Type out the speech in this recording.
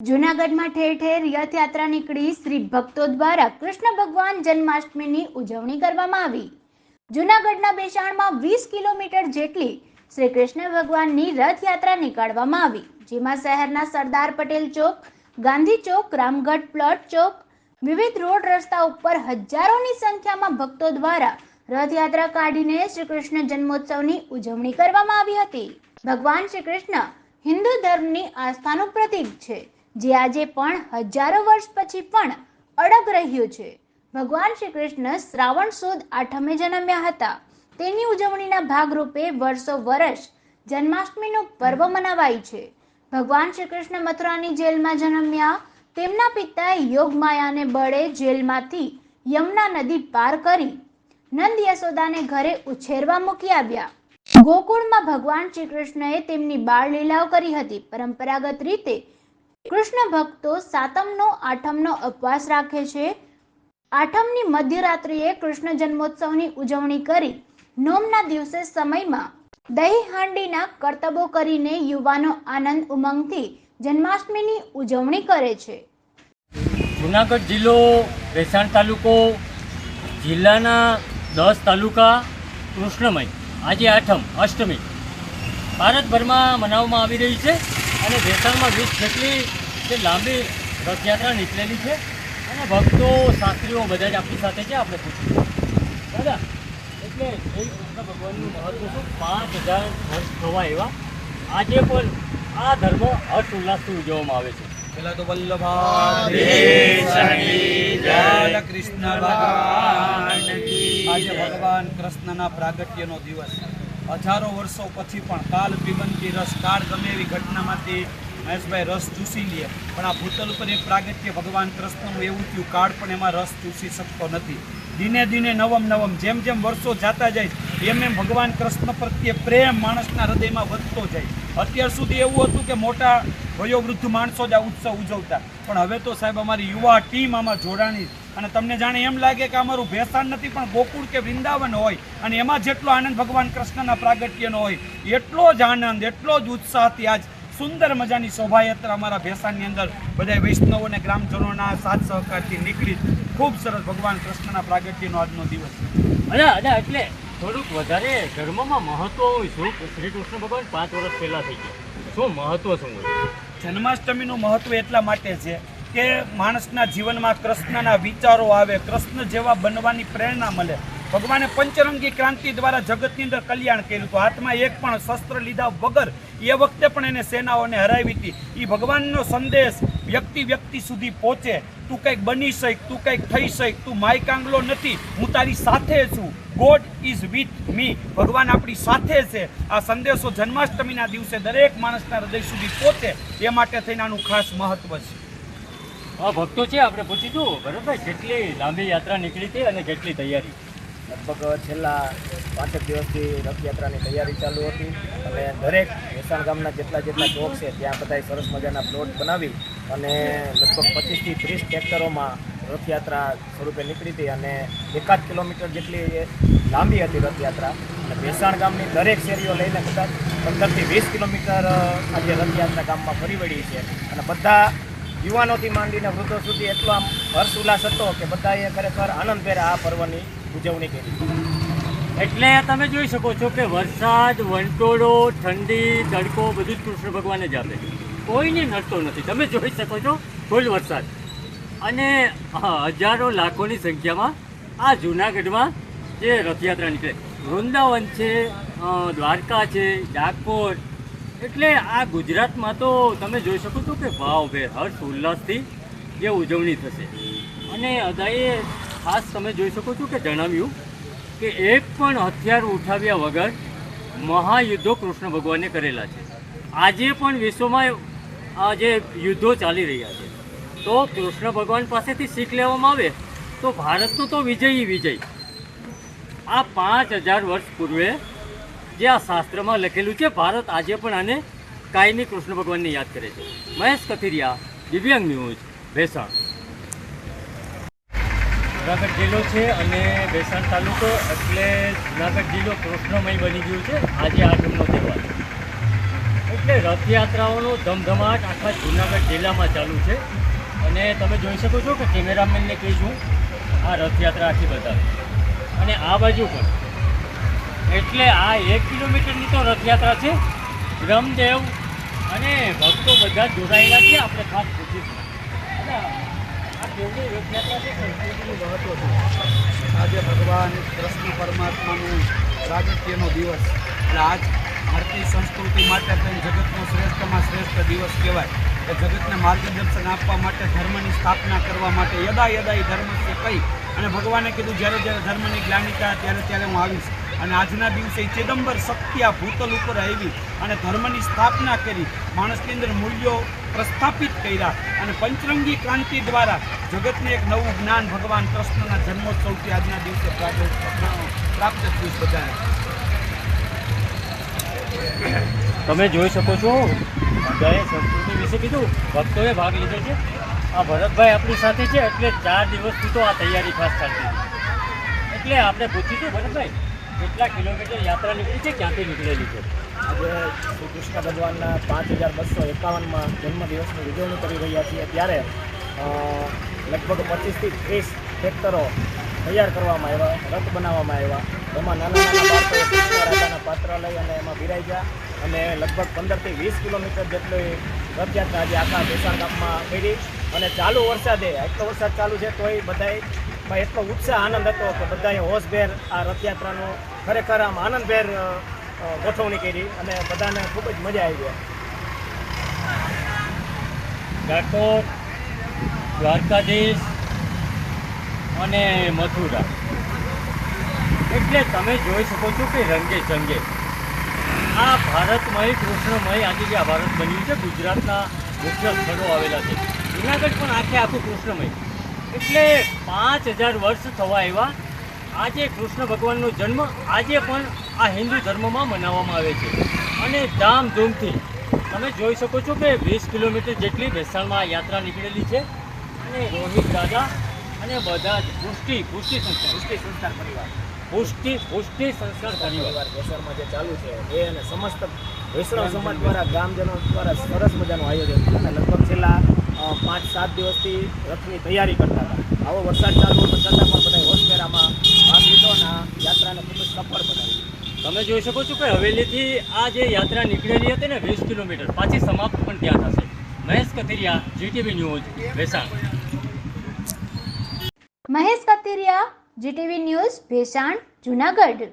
જૂનાગઢમાં ઠેર ઠેર રથયાત્રા નીકળી શ્રી ભક્તો દ્વારા કૃષ્ણ ભગવાન જન્માષ્ટમીની ઉજવણી કરવામાં આવી. જૂનાગઢના બેસાણમાં વીસ કિલોમીટર જેટલી શ્રી કૃષ્ણ ભગવાનની રથયાત્રા નીકાળવામાં આવી, જેમાં શહેરના સરદાર પટેલ ચોક, ગાંધી ચોક, રામગઢ પ્લોટ ચોક, વિવિધ રોડ રસ્તા ઉપર હજારોની સંખ્યામાં ભક્તો દ્વારા રથયાત્રા કાઢીને શ્રી કૃષ્ણ જન્મોત્સવની ઉજવણી કરવામાં આવી હતી. ભગવાન શ્રી કૃષ્ણ હિન્દુ ધર્મની આસ્થાનું પ્રતીક છે. જે આજે પણ હજારો વર્ષ પછી પણ અડગ રહ્યું છે. ભગવાન શ્રી કૃષ્ણ શ્રાવણ સુદ આઠમે જન્મ્યા હતા. તેની ઉજવણીના ભાગરૂપે વર્ષો વર્ષ જન્માષ્ટમીનું પર્વ મનાવાય છે. ભગવાન શ્રી કૃષ્ણ મથુરાની જેલમાં જન્મ્યા. તેમના પિતા યોગમાયાને બળે જેલમાંથી યમુના નદી પાર કરી નંદ યશોદાને ઘરે ઉછેરવા મૂકી આવ્યા. ગોકુળમાં ભગવાન શ્રી કૃષ્ણએ તેમની બાળ લીલાઓ કરી હતી. પરંપરાગત રીતે કૃષ્ણ ભક્તો સાતમનો, આઠમનો ઉપવાસ રાખે છે. આઠમની મધ્યરાત્રિએ કૃષ્ણ જન્મોત્સવની ઉજવણી કરી. નોમના દિવસે સમયમાં દહીં હાંડીના કરતબો કરીને યુવાનો આનંદ ઉમંગથી જન્માષ્ટમીની ઉજવણી કરે છે. જુનાગઢ જિલ્લો, ભેસાણ તાલુકો, જિલ્લાના દસ તાલુકા કૃષ્ણમય. આજે આઠમ, અષ્ટમી. ભારતભરમાં મનાવવામાં આવી રહી છે. અને વેસણમાં વીસ જેટલી જે લાંબી રથયાત્રા નીકળેલી છે અને ભક્તો શાસ્ત્રીઓ બધા જ આપણી સાથે છે આપણે પૂછીશું. દાદા એટલે એ કૃષ્ણ ભગવાનનું મહત્વ શું? પાંચ હજાર વર્ષ થવા એવા. આજે પણ આ ધર્મ હર્ષ ઉલ્લાસથી ઉજવવામાં આવે છે. પેલા તો વલ્લભા કૃષ્ણ ભગવાન આજે ભગવાન કૃષ્ણના પ્રાગટ્યનો દિવસ. હજારો વર્ષો પછી પણ કાલ પીબંતી રસ, કાળ ગમે એવી ઘટનામાંથી મહેશભાઈ રસ ચૂસી લે. પણ આ ભૂતલ ઉપર એક પ્રાગટ્ય ભગવાન કૃષ્ણનું એવું થયું, કાળ પણ એમાં રસ ચૂસી શકતો નથી. દિને દિને નવમ નવમ, જેમ જેમ વર્ષો જાતા જાય, એમ એમ ભગવાન કૃષ્ણ પ્રત્યે પ્રેમ માણસના હૃદયમાં વધતો જાય. અત્યાર સુધી એવું હતું કે મોટા વયોવૃદ્ધ માણસો જ આ ઉત્સવ ઉજવતા. પણ હવે તો સાહેબ અમારી યુવા ટીમ આમાં જોડાણી અને તમને જાણે એમ લાગે કે અમારું ભેસાણ નથી પણ ગોકુળ કે વૃંદાવન હોય અને એમાં જેટલો આનંદ ભગવાન કૃષ્ણના પ્રાગટ્યનો હોય એટલો જ આનંદ એટલો જ ઉત્સાહથી આજ સુંદર મજાની શોભાયાત્રા અમારા ભેસાણની અંદર બધા વૈષ્ણવો અને ગ્રામજનોના સાથ સહકારથી નીકળી ખૂબ સરસ ભગવાન કૃષ્ણના પ્રાગટ્યનો આજનો દિવસ. અરે અરે એટલે થોડુંક વધારે ધર્મમાં મહત્વ હોય શું? શ્રી કૃષ્ણ ભગવાન પાંચ વર્ષ પહેલાં થઈ ગયા. શું મહત્વ શું હોય? જન્માષ્ટમીનું મહત્વ એટલા માટે છે કે માણસના જીવનમાં કૃષ્ણના વિચારો આવે, કૃષ્ણ જેવા બનવાની પ્રેરણા મળે. ભગવાને પંચરંગી ક્રાંતિ દ્વારા જગતની અંદર કલ્યાણ કર્યું હતું. હાથમાં એક પણ શસ્ત્ર લીધા વગર એ વખતે પણ એને સેનાઓને હરાવી હતી. એ ભગવાનનો સંદેશ વ્યક્તિ વ્યક્તિ સુધી પહોંચે. તું કંઈક બની શક, તું કંઈક થઈ શક, તું માય કાંગલો નથી, હું તારી સાથે છું. ગોડ ઇઝ વિથ મી ભગવાન આપણી સાથે છે. આ સંદેશો જન્માષ્ટમીના દિવસે દરેક માણસના હૃદય સુધી પહોંચે. એ માટે થઈને આનું ખાસ મહત્વ છે. આ ભક્તો છે, આપણે પૂછીશું ભરતભાઈ કેટલી લાંબી યાત્રા નીકળી હતી અને કેટલી તૈયારી. લગભગ છેલ્લા પાંચેક દિવસથી રથયાત્રાની તૈયારી ચાલુ હતી અને દરેક મહેસાણ ગામના જેટલા જેટલા ચોક છે, ત્યાં બધાય સરસ મજાના પ્લોટ બનાવી અને લગભગ પચીસથી ત્રીસ ટ્રેક્ટરોમાં રથયાત્રા સ્વરૂપે નીકળી હતી અને એકાદ કિલોમીટર જેટલી લાંબી હતી રથયાત્રા. અને ભેસાણ ગામની દરેક શેરીઓ લઈને કદાચ પંદરથી વીસ કિલોમીટર આજે રથયાત્રા ગામમાં ફરી વળી છે. અને બધા યુવાનોથી માંડીને વૃદ્ધો સુધી એટલો આમ હર્ષ ઉલ્લાસ હતો કે બધાએ ખરેખર આનંદ ભેર આ પર્વની ઉજવણી કરી. એટલે તમે જોઈ શકો છો કે વરસાદ, વંટોળો, ઠંડી, તડકો બધું જ કૃષ્ણ ભગવાને જ આપે કોઈને નડતો નથી. તમે જોઈ શકો છો ફૂલ વરસાદ. અને હજારો લાખોની સંખ્યામાં આ જૂનાગઢમાં જે રથયાત્રા નીકળે. વૃંદાવન છે દ્વારકા છે, ડાકોર એટલે આ ગુજરાતમાં તો તમે જોઈ શકો છો કે ભાવભેર હર્ષ ઉલ્લાસથી જે ઉજવણી થશે. અને અદાએ ખાસ તમે જોઈ શકો છો કે જણાવ્યું કે એક પણ હથિયાર ઉઠાવ્યા વગર મહાયુદ્ધો કૃષ્ણ ભગવાને કરેલા છે. આજે પણ વિશ્વમાં આ જે યુદ્ધો ચાલી રહ્યા છે. તો કૃષ્ણ ભગવાન પાસેથી શીખ લેવામાં આવે તો ભારતનો તો વિજય વિજય. આ પાંચ હજાર વર્ષ પૂર્વે જે આ શાસ્ત્રમાં લખેલું છે, ભારત આજે પણ આને કાયમી કૃષ્ણ ભગવાનને યાદ કરે છે. મહેશ કથિરિયા, દિવ્યાંગ ન્યૂઝ, ભેસાણ. જુનાગઢ જિલ્લો છે અને ભેસાણ તાલુકો એટલે જુનાગઢ જિલ્લો કૃષ્ણમય બની ગયું છે. આજે આઠમનો તહેવાર એટલે એટલે રથયાત્રાઓનો ધમધમાટ આખા જુનાગઢ જિલ્લામાં ચાલુ છે. અને તમે જોઈ શકો છો કે કેમેરામેનને કહીશું આ રથયાત્રા આખી બતાવે અને આ બાજુ પણ એટલે આ એક કિલોમીટરની તો રથયાત્રા છે. બ્રહ્મદેવ અને ભક્તો બધા જોડાયેલા છે. આપણે ખાસ પૂછીશું. આ કેવડી રથયાત્રા છે છે? આજે ભગવાન કૃષ્ણ પરમાત્માનું પ્રાગટ્યનો દિવસ. એટલે આજ ભારતીય સંસ્કૃતિ માટે કંઈ જગતનો શ્રેષ્ઠમાં શ્રેષ્ઠ દિવસ કહેવાય. કે જગતને માર્ગદર્શન આપવા માટે, ધર્મની સ્થાપના કરવા માટે યદા યદા એ ધર્મ છે કહી અને ભગવાને કીધું, જ્યારે જ્યારે ધર્મની ગ્લાનિ ત્યારે ત્યારે હું આવીશ. અને આજના દિવસે ચિદમ્બર શક્તિ આ ભૂતલ ઉપર આવી અને ધર્મની સ્થાપના કરી, માણસની અંદર મૂલ્યો પ્રસ્થાપિત કર્યા અને પંચરંગી ક્રાંતિ દ્વારા જગતને એક નવું જ્ઞાન ભગવાન કૃષ્ણના જન્મોત્સવથી આજના દિવસે પ્રાપ્ત થયું બધાને તમે જોઈ શકો છો, બધાએ સંસ્કૃતિ વિશે કીધું, ભક્તોએ ભાગ લીધો છે. આ ભરતભાઈ આપણી સાથે છે, એટલે ચાર દિવસથી તો આ તૈયારી ખાસ ચાલતી એટલે આપણે પૂછીશું, ભરતભાઈ કેટલા કિલોમીટર યાત્રા નીકળી છે? ક્યાંથી નીકળેલી છે? આજે શ્રી કૃષ્ણ ભગવાનના પાંચ હજાર બસો એકાવનમાં જન્મદિવસની ઉજવણી કરી રહ્યા છીએ ત્યારે લગભગ પચીસથી ત્રીસ ટ્રેક્ટરો તૈયાર કરવામાં આવ્યા, રથ બનાવવામાં આવ્યા. એમાં નાના નાના કૃષ્ણ રાજાના પાત્ર લઈ અને એમાં બિરાઈ ગયા અને લગભગ પંદરથી વીસ કિલોમીટર જેટલી રથયાત્રા આજે આખા બેસાણ ગામમાં કરી અને ચાલુ વરસાદે એટલો વરસાદ ચાલુ છે તોય બધાય માં એટલો ઉત્સાહ, આનંદ હતો કે બધાએ હોશભેર આ રથયાત્રાનો ખરેખર આમ આનંદભેર ગોઠવણી કરી અને બધાને ખૂબ જ મજા આવી ડાકોર દ્વારકાધીશ અને મથુરા. એટલે તમે જોઈ શકો છો કે રંગે ચંગે. આ ભારતમય, કૃષ્ણમય આજે જે આ ભારત બન્યું છે, ગુજરાતના મુખ્ય સ્થળો આવેલા છે. જુનાગઢ પણ આખે આખું કૃષ્ણમય. એટલે પાંચ હજાર વર્ષ થવા આવ્યા. આજે કૃષ્ણ ભગવાનનો જન્મ, આજે પણ આ હિન્દુ ધર્મમાં મનાવવામાં આવે છે. અને ધામધૂમથી તમે જોઈ શકો છો કે વીસ કિલોમીટર જેટલી ભેસાણમાં યાત્રા નીકળેલી છે. અને રોહિત દાદા અને બધા જ પુષ્ટિ પુષ્ટિ સંસ્થા પુષ્ટિ સંસ્કાર પરિવાર. પુષ્ટિ પુષ્ટિ સંસ્કાર પરિવાર. ભેસાણમાં જે ચાલુ છે, એ અને સમસ્ત વૈષ્ણવ સમાજ દ્વારા, ગામજનો દ્વારા સરસ મજાનું આયોજન અને લગભગ છેલ્લા પાંચ સાત દિવસથી રથની તૈયારી કરતા હતા. આવો વરસાદ ચાલુ હતો છતાં પણ બધા હોશમેરામાં ભાગ લીધો અને યાત્રાને ખૂબ જ સફળ બનાવી તમે જોઈ શકો છો કે હવેલીથી આ જે યાત્રા નીકળેલી હતી ને વીસ કિલોમીટર પાછી સમાપ્ત પણ ત્યાં થશે. Mahesh Kathiriya GTV news Bhesan. Mahesh Kathiriya GTV news Bhesan Junagadh.